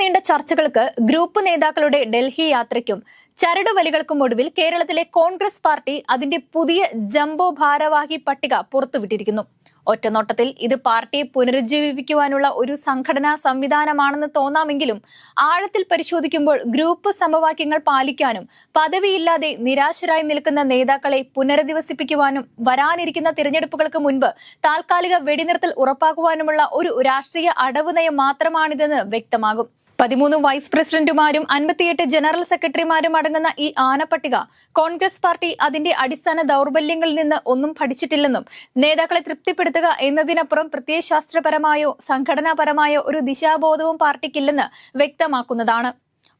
നീണ്ട ചർച്ചകൾക്ക് ഗ്രൂപ്പ് നേതാക്കളുടെ ഡൽഹി യാത്രയ്ക്കും ചരടുവലികൾക്കും ഒടുവിൽ കേരളത്തിലെ കോൺഗ്രസ് പാർട്ടി അതിന്റെ പുതിയ ജംബോ ഭാരവാഹി പട്ടിക പുറത്തുവിട്ടിരിക്കുന്നു. ഒറ്റനോട്ടത്തിൽ ഇത് പാർട്ടിയെ പുനരുജ്ജീവിപ്പിക്കുവാനുള്ള ഒരു സംഘടനാ സംവിധാനമാണെന്ന് തോന്നാമെങ്കിലും ആഴത്തിൽ പരിശോധിക്കുമ്പോൾ ഗ്രൂപ്പ് സമവാക്യങ്ങൾ പാലിക്കാനും പദവിയില്ലാതെ നിരാശരായി നിൽക്കുന്ന നേതാക്കളെ പുനരധിവസിപ്പിക്കുവാനും വരാനിരിക്കുന്ന തിരഞ്ഞെടുപ്പുകൾക്ക് മുൻപ് താൽക്കാലിക വെടിനിർത്തൽ ഉറപ്പാക്കുവാനുമുള്ള ഒരു രാഷ്ട്രീയ അടവ് നയം മാത്രമാണിതെന്ന് വ്യക്തമാകും. പതിമൂന്ന് വൈസ് പ്രസിഡന്റുമാരും അൻപത്തിയെട്ട് ജനറൽ സെക്രട്ടറിമാരും അടങ്ങുന്ന ഈ ആനപ്പട്ടിക കോൺഗ്രസ് പാർട്ടി അതിന്റെ അടിസ്ഥാന ദൗർബല്യങ്ങളിൽ നിന്ന് ഒന്നും പഠിച്ചിട്ടില്ലെന്നും നേതാക്കളെ തൃപ്തിപ്പെടുത്തുക എന്നതിനപ്പുറം പ്രത്യയശാസ്ത്രപരമായോ സംഘടനാപരമായോ ഒരു ദിശാബോധവും പാർട്ടിക്കില്ലെന്ന് വ്യക്തമാക്കുന്നതാണ്.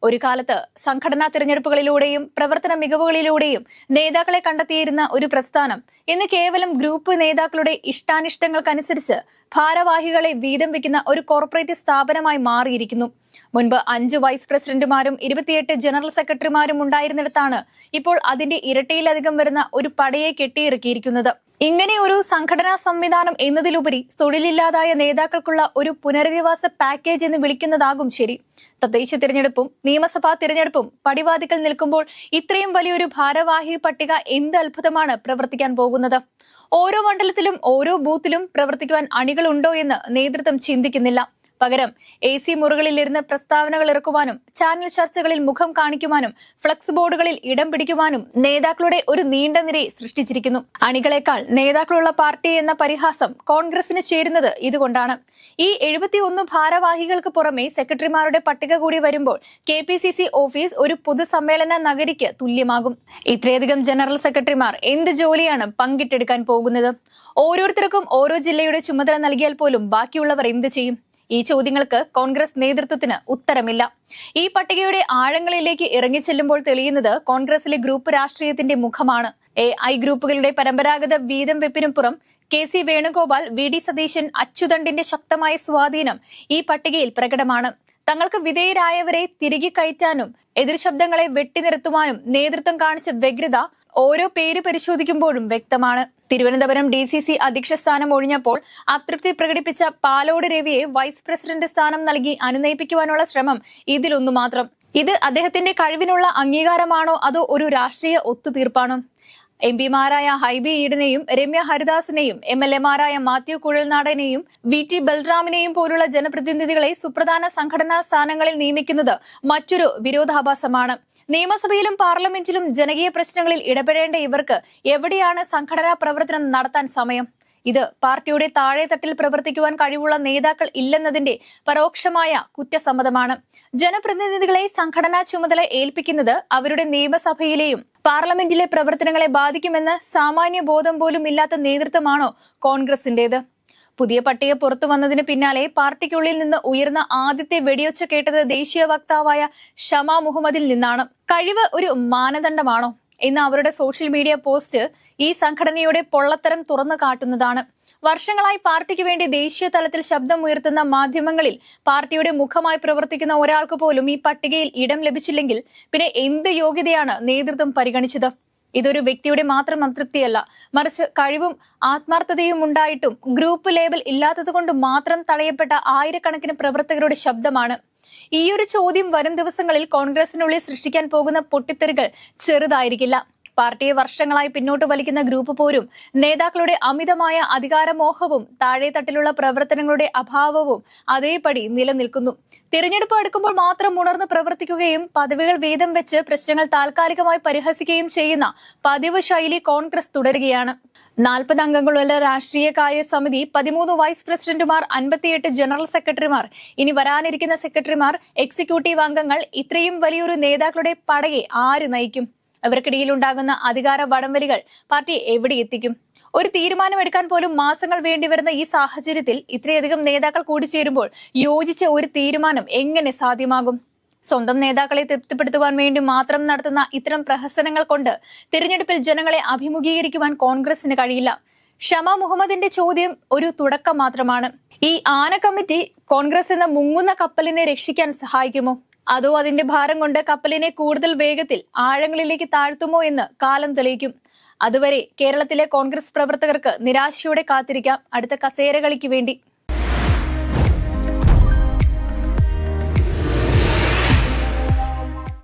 ഒരു കാലത്ത് സംഘടനാ തിരഞ്ഞെടുപ്പുകളിലൂടെയും പ്രവർത്തന മികവുകളിലൂടെയും നേതാക്കളെ കണ്ടെത്തിയിരുന്ന ഒരു പ്രസ്ഥാനം ഇന്ന് കേവലം ഗ്രൂപ്പ് നേതാക്കളുടെ ഇഷ്ടാനിഷ്ടങ്ങൾക്കനുസരിച്ച് ഭാരവാഹികളെ വീതം വയ്ക്കുന്ന ഒരു കോർപ്പറേറ്റ് സ്ഥാപനമായി മാറിയിരിക്കുന്നു. മുൻപ് അഞ്ച് വൈസ് പ്രസിഡന്റുമാരും ഇരുപത്തിയെട്ട് ജനറൽ സെക്രട്ടറിമാരും ഉണ്ടായിരുന്നിടത്താണ് ഇപ്പോൾ അതിന്റെ ഇരട്ടിയിലധികം വരുന്ന ഒരു പടയെ കെട്ടിയിറക്കിയിരിക്കുന്നത്. ഇങ്ങനെ ഒരു സംഘടനാ സംവിധാനം എന്നതിലുപരി തൊഴിലില്ലാതായ നേതാക്കൾക്കുള്ള ഒരു പുനരധിവാസ പാക്കേജ് എന്ന് വിളിക്കുന്നതാകും ശരി. തദ്ദേശ തിരഞ്ഞെടുപ്പും നിയമസഭാ തിരഞ്ഞെടുപ്പും പടിവാദികൾ നിൽക്കുമ്പോൾ ഇത്രയും വലിയൊരു ഭാരവാഹി പട്ടിക എന്ത് അത്ഭുതമാണ് പ്രവർത്തിക്കാൻ പോകുന്നത്? ഓരോ മണ്ഡലത്തിലും ഓരോ ബൂത്തിലും പ്രവർത്തിക്കുവാൻ അണികളുണ്ടോ എന്ന് നേതൃത്വം ചിന്തിക്കുന്നില്ല. പകരം എ സി മുറികളിലിരുന്ന് പ്രസ്താവനകൾ ഇറക്കുവാനും ചാനൽ ചർച്ചകളിൽ മുഖം കാണിക്കുവാനും ഫ്ലക്സ് ബോർഡുകളിൽ ഇടം പിടിക്കുവാനും നേതാക്കളുടെ ഒരു നീണ്ട നിരയെ സൃഷ്ടിച്ചിരിക്കുന്നു. അണികളെക്കാൾ നേതാക്കളുള്ള പാർട്ടി എന്ന പരിഹാസം കോൺഗ്രസിന് ചേരുന്നത് ഇതുകൊണ്ടാണ്. ഈ എഴുപത്തിയൊന്ന് ഭാരവാഹികൾക്ക് പുറമെ സെക്രട്ടറിമാരുടെ പട്ടിക കൂടി വരുമ്പോൾ കെ ഓഫീസ് ഒരു പൊതുസമ്മേളന നഗരിക്ക് തുല്യമാകും. ഇത്രയധികം ജനറൽ സെക്രട്ടറിമാർ എന്ത് ജോലിയാണ് പങ്കിട്ടെടുക്കാൻ പോകുന്നത്? ഓരോരുത്തർക്കും ഓരോ ജില്ലയുടെ ചുമതല നൽകിയാൽ പോലും ബാക്കിയുള്ളവർ എന്ത് ചെയ്യും? ഈ ചോദ്യങ്ങൾക്ക് കോൺഗ്രസ് നേതൃത്വത്തിന് ഉത്തരമില്ല. ഈ പട്ടികയുടെ ആഴങ്ങളിലേക്ക് ഇറങ്ങി ചെല്ലുമ്പോൾ തെളിയുന്നത് കോൺഗ്രസിലെ ഗ്രൂപ്പ് രാഷ്ട്രീയത്തിന്റെ മുഖമാണ്. എ ഐ ഗ്രൂപ്പുകളുടെ പരമ്പരാഗത വീതം വെപ്പിനും പുറം K C Venugopal V D Satheesan അച്യുതണ്ടിന്റെ ശക്തമായ സ്വാധീനം ഈ പട്ടികയിൽ പ്രകടമാണ്. തങ്ങൾക്ക് വിധേയരായവരെ തിരികെ കയറ്റാനും എതിർ ശബ്ദങ്ങളെ വെട്ടിനിർത്തുവാനും നേതൃത്വം കാണിച്ച വ്യഗ്രത ഓരോ പേര് പരിശോധിക്കുമ്പോഴും വ്യക്തമാണ്. തിരുവനന്തപുരം ഡി സി സി അധ്യക്ഷ സ്ഥാനം ഒഴിഞ്ഞപ്പോൾ അതൃപ്തി പ്രകടിപ്പിച്ച പാലോട് രവിയെ വൈസ് പ്രസിഡന്റ് സ്ഥാനം നൽകി അനുനയിപ്പിക്കുവാനുള്ള ശ്രമം ഇതിലൊന്നു മാത്രം. ഇത് അദ്ദേഹത്തിന്റെ കഴിവിനുള്ള അംഗീകാരമാണോ അതോ ഒരു രാഷ്ട്രീയ ഒത്തുതീർപ്പാണോ? എം പിമാരായ ഹൈബി ഈഡനെയും രമ്യ ഹരിദാസിനെയും എം എൽ എമാരായ മാത്യു കുഴൽനാടനെയും വി ടി ബൽറാമിനെയും പോലുള്ള ജനപ്രതിനിധികളെ സുപ്രധാന സംഘടനാ സ്ഥാനങ്ങളിൽ നിയമിക്കുന്നത് മറ്റൊരു വിരോധാഭാസമാണ്. നിയമസഭയിലും പാർലമെന്റിലും ജനകീയ പ്രശ്നങ്ങളിൽ ഇടപെടേണ്ട ഇവർക്ക് എവിടെയാണ് സംഘടനാ പ്രവർത്തനം നടത്താൻ സമയം? ഇത് പാർട്ടിയുടെ താഴെത്തട്ടിൽ പ്രവർത്തിക്കുവാൻ കഴിവുള്ള നേതാക്കൾ ഇല്ലെന്നതിന്റെ പരോക്ഷമായ കുറ്റസമ്മതമാണ്. ജനപ്രതിനിധികളെ സംഘടനാ ചുമതല ഏൽപ്പിക്കുന്നത് അവരുടെ നിയമസഭയിലെയും പാർലമെന്റിലെ പ്രവർത്തനങ്ങളെ ബാധിക്കുമെന്ന് സാമാന്യ ബോധം പോലും ഇല്ലാത്ത നേതൃത്വമാണോ കോൺഗ്രസിന്റേത്? പുതിയ പട്ടിക പുറത്തു വന്നതിന് പിന്നാലെ പാർട്ടിക്കുള്ളിൽ നിന്ന് ഉയർന്ന ആദ്യത്തെ വെടിയൊച്ച കേട്ടത് ദേശീയ വക്താവായ ഷമ മുഹമ്മദിൽ നിന്നാണ്. കഴിവ് ഒരു മാനദണ്ഡമാണോ? എന്ന അവരുടെ സോഷ്യൽ മീഡിയ പോസ്റ്റ് ഈ സംഘടനയുടെ പൊള്ളത്തരം തുറന്നു കാട്ടുന്നതാണ്. വർഷങ്ങളായി പാർട്ടിക്ക് വേണ്ടി ദേശീയ തലത്തിൽ ശബ്ദം ഉയർത്തുന്ന മാധ്യമങ്ങളിൽ പാർട്ടിയുടെ മുഖമായി പ്രവർത്തിക്കുന്ന ഒരാൾക്ക് പോലും ഈ പട്ടികയിൽ ഇടം ലഭിച്ചില്ലെങ്കിൽ പിന്നെ എന്ത് യോഗ്യതയാണ് നേതൃത്വം പരിഗണിച്ചത്? ഇതൊരു വ്യക്തിയുടെ മാത്രം അതൃപ്തിയല്ല. മറിച്ച് കഴിവും ആത്മാർത്ഥതയും ഉണ്ടായിട്ടും ഗ്രൂപ്പ് ലേബൽ ഇല്ലാത്തതുകൊണ്ട് മാത്രം തടയപ്പെട്ട ആയിരക്കണക്കിന് പ്രവർത്തകരുടെ ശബ്ദമാണ്. ഈ ഒരു ചോദ്യം വരും ദിവസങ്ങളിൽ കോൺഗ്രസിനുള്ളിൽ സൃഷ്ടിക്കാൻ പോകുന്ന പൊട്ടിത്തെറികൾ ചെറുതായിരിക്കില്ല. പാർട്ടിയെ വർഷങ്ങളായി പിന്നോട്ട് വലിക്കുന്ന ഗ്രൂപ്പ് പോരും. നേതാക്കളുടെ അമിതമായ അധികാരമോഹവും താഴെത്തട്ടിലുള്ള പ്രവർത്തനങ്ങളുടെ അഭാവവും അതേപടി നിലനിൽക്കുന്നു. തിരഞ്ഞെടുപ്പ് അടുക്കുമ്പോൾ മാത്രം ഉണർന്ന് പ്രവർത്തിക്കുകയും പദവികൾ വീതം വെച്ച് പ്രശ്നങ്ങൾ താൽക്കാലികമായി പരിഹസിക്കുകയും ചെയ്യുന്ന പതിവ് ശൈലി കോൺഗ്രസ് തുടരുകയാണ്. നാൽപ്പത് അംഗങ്ങളുള്ള രാഷ്ട്രീയ കാര്യ സമിതി പതിമൂന്ന് വൈസ് പ്രസിഡന്റുമാർ അൻപത്തിയെട്ട് ജനറൽ സെക്രട്ടറിമാർ. ഇനി വരാനിരിക്കുന്ന സെക്രട്ടറിമാർ എക്സിക്യൂട്ടീവ് അംഗങ്ങൾ ഇത്രയും വലിയൊരു നേതാക്കളുടെ പടയെ ആര് നയിക്കും? അവർക്കിടയിൽ ഉണ്ടാകുന്ന അധികാര വടംവലികൾ പാർട്ടി എവിടെ എത്തിക്കും? ഒരു തീരുമാനമെടുക്കാൻ പോലും മാസങ്ങൾ വേണ്ടിവരുന്ന ഈ സാഹചര്യത്തിൽ ഇത്രയധികം നേതാക്കൾ കൂടിച്ചേരുമ്പോൾ യോജിച്ച ഒരു തീരുമാനം എങ്ങനെ സാധ്യമാകും? സ്വന്തം നേതാക്കളെ തൃപ്തിപ്പെടുത്തുവാൻ വേണ്ടി മാത്രം നടത്തുന്ന ഇത്തരം പ്രഹസനങ്ങൾ കൊണ്ട് തിരഞ്ഞെടുപ്പിൽ ജനങ്ങളെ അഭിമുഖീകരിക്കുവാൻ കോൺഗ്രസിന് കഴിയില്ല. ഷമ മുഹമ്മദിന്റെ ചോദ്യം ഒരു തുടക്കം മാത്രമാണ്. ഈ ആന കമ്മിറ്റി കോൺഗ്രസ് എന്ന മുങ്ങുന്ന കപ്പലിനെ രക്ഷിക്കാൻ സഹായിക്കുമോ? അതോ അതിന്റെ ഭാരം കൊണ്ട് കപ്പലിനെ കൂടുതൽ വേഗത്തിൽ ആഴങ്ങളിലേക്ക് താഴ്ത്തുമോ എന്ന് കാലം തെളിയിക്കും. അതുവരെ കേരളത്തിലെ കോൺഗ്രസ് പ്രവർത്തകർക്ക് നിരാശയോടെ കാത്തിരിക്കാം. അടുത്ത കസേരകളിക്ക് വേണ്ടി.